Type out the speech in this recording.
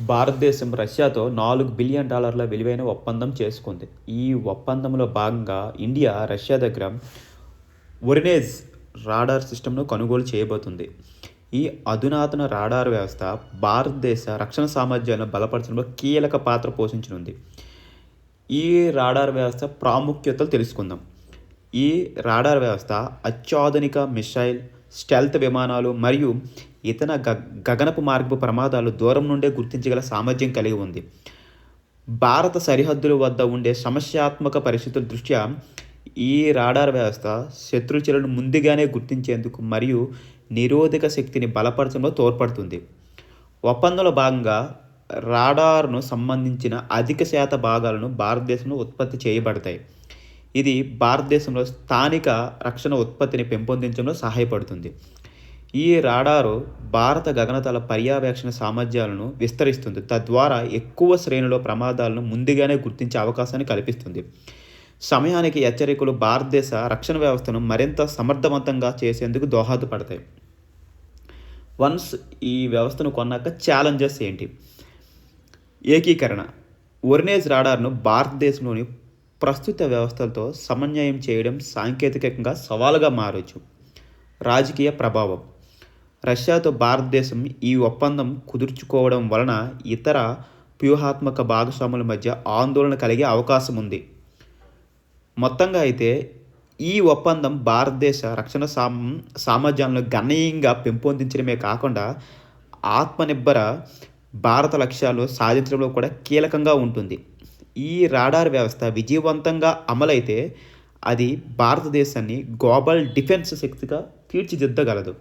భారతదేశం రష్యాతో నాలుగు బిలియన్ డాలర్ల విలువైన ఒప్పందం చేసుకుంది. ఈ ఒప్పందంలో భాగంగా ఇండియా రష్యా దగ్గర ఒరినేజ్ రాడార్ సిస్టమ్ను కొనుగోలు చేయబోతుంది. ఈ అధునాతన రాడార్ వ్యవస్థ భారతదేశ రక్షణ సామర్థ్యాలను బలపరచడంలో కీలక పాత్ర పోషించనుంది. ఈ రాడార్ వ్యవస్థ ప్రాముఖ్యతలు తెలుసుకుందాం. ఈ రాడార్ వ్యవస్థ అత్యాధునిక మిసైల్ స్టెల్త్ విమానాలు మరియు ఇతర గ గగనపు మార్గపు ప్రమాదాలు దూరం నుండే గుర్తించగల సామర్థ్యం కలిగి ఉంది. భారత సరిహద్దుల వద్ద ఉండే సమస్యాత్మక పరిస్థితుల దృష్ట్యా ఈ రాడార్ వ్యవస్థ శత్రుచలను ముందుగానే గుర్తించేందుకు మరియు నిరోధక శక్తిని బలపరచడంలో తోడ్పడుతుంది. ఒప్పందంలో భాగంగా రాడార్ను సంబంధించిన అధిక శాత భాగాలను భారతదేశంలో ఉత్పత్తి చేయబడతాయి. ఇది భారతదేశంలో స్థానిక రక్షణ ఉత్పత్తిని పెంపొందించడంలో సహాయపడుతుంది. ఈ రాడారు భారత గగనతల పర్యవేక్షణ సామర్థ్యాలను విస్తరిస్తుంది. తద్వారా ఎక్కువ శ్రేణిలో ప్రమాదాలను ముందుగానే గుర్తించే అవకాశాన్ని కల్పిస్తుంది. సమయానికి హెచ్చరికలు భారతదేశ రక్షణ వ్యవస్థను మరింత సమర్థవంతంగా చేసేందుకు దోహదపడతాయి. వన్స్ ఈ వ్యవస్థను కొన్నాక ఛాలెంజెస్ ఏంటి? ఏకీకరణ. ఒరినేజ్ రాడార్ను భారతదేశంలోని ప్రస్తుత వ్యవస్థలతో సమన్వయం చేయడం సాంకేతికంగా సవాలుగా మారవచ్చు రాజకీయ ప్రభావం. రష్యాతో భారతదేశం ఈ ఒప్పందం కుదుర్చుకోవడం వలన ఇతర వ్యూహాత్మక భాగస్వాముల మధ్య ఆందోళన కలిగే అవకాశం ఉంది. మొత్తంగా అయితే ఈ ఒప్పందం భారతదేశ రక్షణ సామ సామర్థ్యాలను గణనీయంగా పెంపొందించడమే కాకుండా ఆత్మనిర్భర భారత లక్ష్యాలు సాధించడంలో కూడా కీలకంగా ఉంటుంది. ఈ రాడార్ వ్యవస్థ విజయవంతంగా అమలైతే అది భారతదేశాన్ని గ్లోబల్ డిఫెన్స్ శక్తిగా తీర్చిదిద్దగలదు.